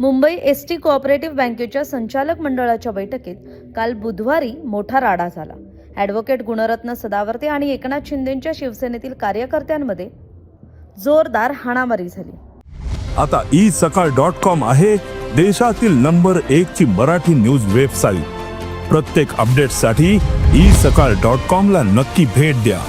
Mumbai S T cooperative बँकेच्या संचालक मंडळाच्या बैठकीत काल बुधवारी मोठा राडा झाला. ॲडव्होकेट गुणरत्न सदावर्ते आणि एकनाथ शिंदेंच्या शिवसेनेतील कार्यकर्त्यांमध्ये जोरदार हाणामारी झाली. आता ई सकाळ डॉट कॉम आहे देशातील नंबर एक ची मराठी न्यूज वेबसाईट. प्रत्येक अपडेटसाठी ई सकाळ डॉट कॉम ला नक्की भेट द्या.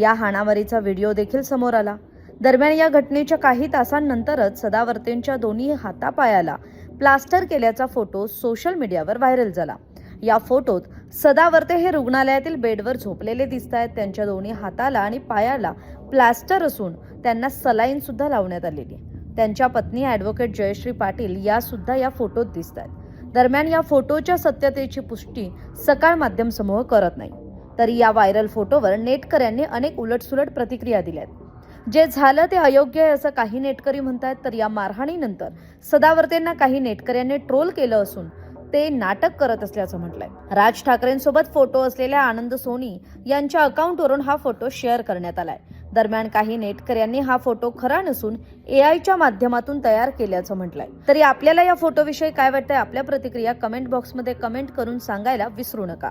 या हाणामारीचा व्हिडिओ देखील समोर आला. दरम्यान या घटनेच्या काही तासांनंतरच सदावर्तेंच्या दोन्ही हातापायाला प्लास्टर केल्याचा फोटो सोशल मीडियावर व्हायरल झाला. या फोटोत सदावर्ते हे रुग्णालयातील बेडवर झोपलेले दिसत आहेत त्यांच्या दोन्ही हाताला आणि पायाला प्लास्टर असून त्यांना सलाईन सुद्धा लावण्यात आलेली त्यांच्या पत्नी ॲडव्होकेट जयश्री पाटील या सुद्धा या फोटोत दिसत आहेत दरम्यान या फोटोच्या सत्यतेची पुष्टी सकाळ माध्यम समूह करत नाही. तरी या व्हायरल फोटोवर नेटकऱ्यांनी अनेक उलटसुलट प्रतिक्रिया दिल्या आहेत जे झालं ते अयोग्य आहे असं काही नेटकरी म्हणतात तर या मारहाणीनंतर सदावर्तेंना काही नेटकऱ्यांनी ट्रोल केलं असून ते नाटक करत असल्याचं म्हटलंय. राज ठाकरेंसोबत फोटो असलेल्या आनंद सोनी यांच्या अकाउंटवरून हा फोटो शेअर करण्यात आलाय. दरम्यान काही नेटकऱ्यांनी हा फोटो खरा नसून एआयच्या माध्यमातून तयार केल्याचं म्हटलंय. तरी आपल्याला या फोटोविषयी काय वाटतंय? आपल्या प्रतिक्रिया कमेंट बॉक्समध्ये कमेंट करून सांगायला विसरू नका.